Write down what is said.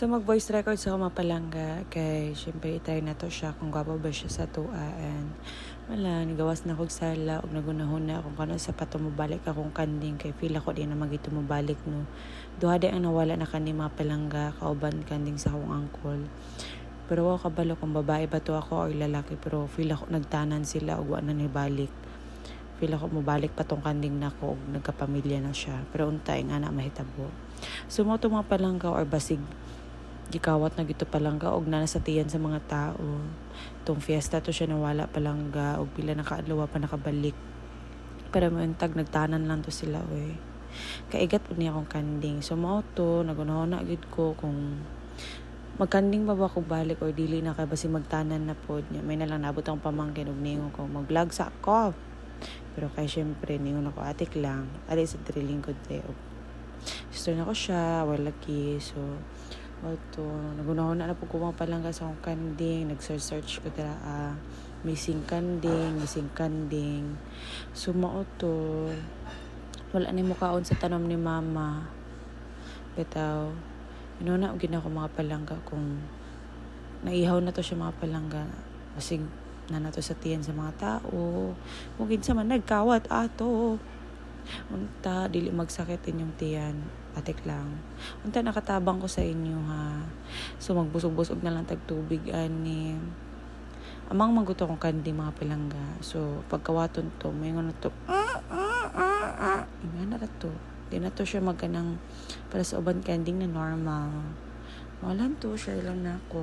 So mag-voice record sa ako mapalangga kay syempre itry na to siya. Kung gwapo ba siya sa tua and wala. Nigawas na kog sala. Og nagunahon na kung kano sa pato mo balik akong kanding. Kay feel ako di na magito mo balik no. Duha di ang nawala na kani mapalangga kauban kanding sa akong angkol. Pero ako kabalo kung babae ba to ako or lalaki. Pero feel ako nagtanan sila og na ni balik feel ako mobalik pa tong kanding na ko og nagkapamilya na siya. Pero untay nga na mahitabo. So mo to mga palangga or basig gikawat na gito palangga og nanasatiyan sa mga tao. Tong fiesta to siya nawala palangga og pila nakaadlaw pa nakabalik. Pero tag nagtanan lang to sila we. Kaigat po niya akong kanding. So mao to nagunahon na gid ko kung magkanding ba ba ko balik or dili na kay basi magtanan na pod niya. May nalang nabot ang pamangkin og ningon ko mag-vlog sa ako. Pero kay syempre ningon ako atik lang. Ali sa drilling ko te. Sister na ko siya, wala laki. So Oto, nagunahon na na po kumang palangga sa akong kanding, nag-search ko dira ah, missing kanding, missing kanding. So mao to, wala ni mukaon sa tanom ni mama. Bitaw, inuna og gina ko mga palangga kung naihaw na to siya mga palangga. Basig na nato sa tiyan sa mga tao. Kung kinsa man nagkawat ato. Unta, dili magsakit inyong tiyan. Atik lang. Unta, nakatabang ko sa inyo ha. So, magbusog-busog na lang tag tubig ani. Amang maguto kong kandi mga pilangga. So, pagkawaton to, may nga na to. Nga na to. Di na to siya magkanang para sa uban kanding na normal. Walang to, share lang na ako.